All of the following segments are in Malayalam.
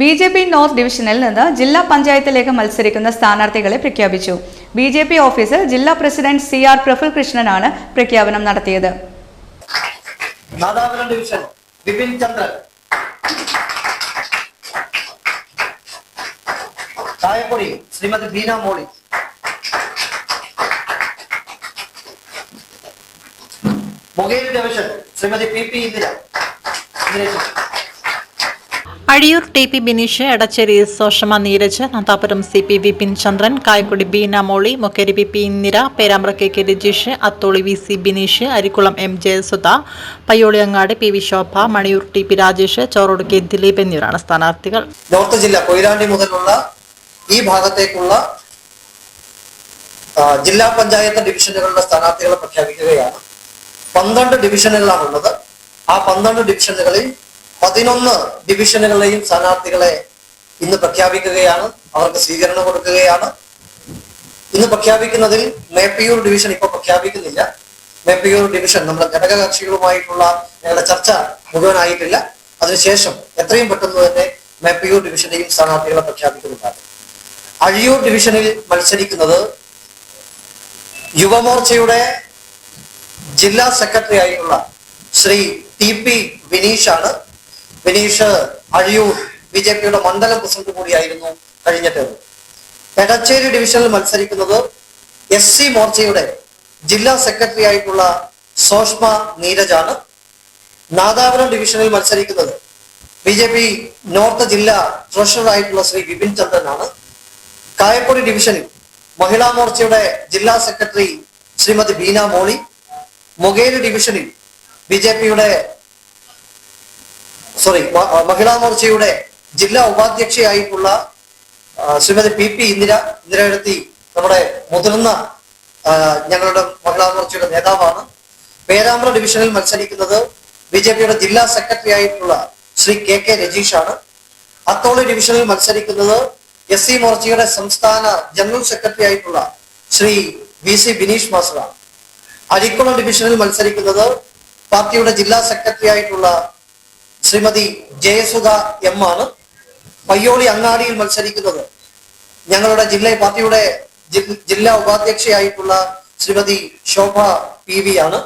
ബി ജെ പി നോർത്ത് ഡിവിഷനിൽ നിന്ന് ജില്ലാ പഞ്ചായത്തിലേക്ക് മത്സരിക്കുന്ന സ്ഥാനാർത്ഥികളെ പ്രഖ്യാപിച്ചു. ബി ജെ പി ഓഫീസിൽ ജില്ലാ പ്രസിഡന്റ് സി ആർ പ്രഫുൽ കൃഷ്ണനാണ് പ്രഖ്യാപനം നടത്തിയത്. Division Shrimati Moli. Shrimati P P Indira. Azhiyur T P Bineesh Edacheri Soshama Neeraj Nanthapuram C P Vipin Chandran Kayakkudi Beena Moli Mukkeri P P Indira Perambra K K Rajeesh Atholi V C Bineesh Arikkulam M Jayasudha Payyoliyangad P V Shobha Maniyur T P Rajesh Chorode K Dileep എന്നിവരാണ് സ്ഥാനാർത്ഥികൾ. ജില്ല കൊയിലാണ്ടി മുതലുള്ള ഈ ഭാഗത്തേക്കുള്ള ജില്ലാ പഞ്ചായത്ത് ഡിവിഷനുകളുടെ സ്ഥാനാർത്ഥികളെ പ്രഖ്യാപിക്കുകയാണ്. പന്ത്രണ്ട് ഡിവിഷനുകളാണുള്ളത്. ആ പന്ത്രണ്ട് ഡിവിഷനുകളിൽ പതിനൊന്ന് ഡിവിഷനുകളെയും സ്ഥാനാർത്ഥികളെ ഇന്ന് പ്രഖ്യാപിക്കുകയാണ്. അവർക്ക് സ്വീകരണം കൊടുക്കുകയാണ്. ഇന്ന് പ്രഖ്യാപിക്കുന്നതിൽ മേപ്പയൂർ ഡിവിഷൻ ഇപ്പൊ പ്രഖ്യാപിക്കുന്നില്ല. മേപ്പയൂർ ഡിവിഷൻ നമ്മുടെ ഘടകകക്ഷികളുമായിട്ടുള്ള ഞങ്ങളുടെ ചർച്ച മുഴുവനായിട്ടില്ല. അതിനുശേഷം എത്രയും പെട്ടെന്ന് തന്നെ മേപ്പയൂർ ഡിവിഷനെയും സ്ഥാനാർത്ഥികളെ പ്രഖ്യാപിക്കുന്നുണ്ടാകും അഴിയൂർ ഡിവിഷനിൽ മത്സരിക്കുന്നത് യുവമോർച്ചയുടെ ജില്ലാ സെക്രട്ടറി ആയിട്ടുള്ള ശ്രീ ടി പി വിനീഷാണ്. വിനീഷ് അഴിയൂർ ബി ജെ പിയുടെ മണ്ഡലം പ്രസിഡന്റ് കൂടിയായിരുന്നു കഴിഞ്ഞ ടേം എടച്ചേരി ഡിവിഷനിൽ മത്സരിക്കുന്നത് എസ് സി മോർച്ചയുടെ ജില്ലാ സെക്രട്ടറി ആയിട്ടുള്ള സോഷ്മ നീരജാണ്. നാദാപുരം ഡിവിഷനിൽ മത്സരിക്കുന്നത് ബി ജെ പി നോർത്ത് ജില്ലാ ട്രഷറർ ആയിട്ടുള്ള ശ്രീ വിപിൻ ചന്ദ്രനാണ്. കായപ്പൊടി ഡിവിഷനിൽ മഹിളാ മോർച്ചയുടെ ജില്ലാ സെക്രട്ടറി ശ്രീമതി ബീന മോളി. മൊഗേരി ഡിവിഷനിൽ ബി ജെ പിയുടെ സോറി മഹിളാ മോർച്ചയുടെ ജില്ലാ ഉപാധ്യക്ഷയായിട്ടുള്ള ശ്രീമതി പി പി ഇന്ദിര ഇന്ദിര നമ്മുടെ മുതിർന്ന ഞങ്ങളുടെ മഹിളാ മോർച്ചയുടെ നേതാവാണ്. പേരാമ്പ്ര ഡിവിഷനിൽ മത്സരിക്കുന്നത് ബി ജെ പിയുടെ ജില്ലാ സെക്രട്ടറി ആയിട്ടുള്ള ശ്രീ കെ കെ ആണ് അത്തോളി ഡിവിഷനിൽ മത്സരിക്കുന്നത് എസ് സി മോർച്ചയുടെ സംസ്ഥാന ജനറൽ സെക്രട്ടറി ആയിട്ടുള്ള ശ്രീ വി സി ബിനീഷ് മാസ്റ്ററാണ്. അരിക്കുളം ഡിവിഷനിൽ മത്സരിക്കുന്നത് പാർട്ടിയുടെ ജില്ലാ സെക്രട്ടറി ആയിട്ടുള്ള ശ്രീമതി ജയസുധ എം ആണ്. പയ്യോളി അങ്ങാടിയിൽ മത്സരിക്കുന്നത്. ഞങ്ങളുടെ ജില്ല പാർട്ടിയുടെ ജില്ലാ ഉപാധ്യക്ഷയായിട്ടുള്ള ശ്രീമതി ശോഭ പി വി ആണ്.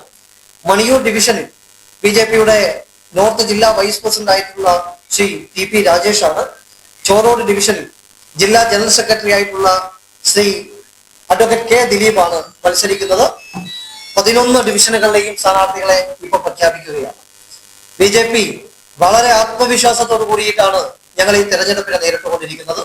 മണിയൂർ ഡിവിഷനിൽ ബി ജെ പിയുടെ നോർത്ത് ജില്ലാ വൈസ് പ്രസിഡന്റ് ആയിട്ടുള്ള ശ്രീ ടി പി രാജേഷ് ആണ്. ചോറോട് ഡിവിഷനിൽ ജില്ലാ ജനറൽ സെക്രട്ടറി ആയിട്ടുള്ള ശ്രീ അഡ്വക്കേറ്റ് കെ ദിലീപ് ആണ് മത്സരിക്കുന്നത്. പതിനൊന്ന് ഡിവിഷനുകളിലെയും സ്ഥാനാർത്ഥികളെ ഇപ്പൊ പ്രഖ്യാപിക്കുകയാണ്. ബി ജെ പി വളരെ ആത്മവിശ്വാസത്തോടു കൂടിയിട്ടാണ് ഞങ്ങൾ ഈ തെരഞ്ഞെടുപ്പിനെ നേരിട്ടുകൊണ്ടിരിക്കുന്നത്.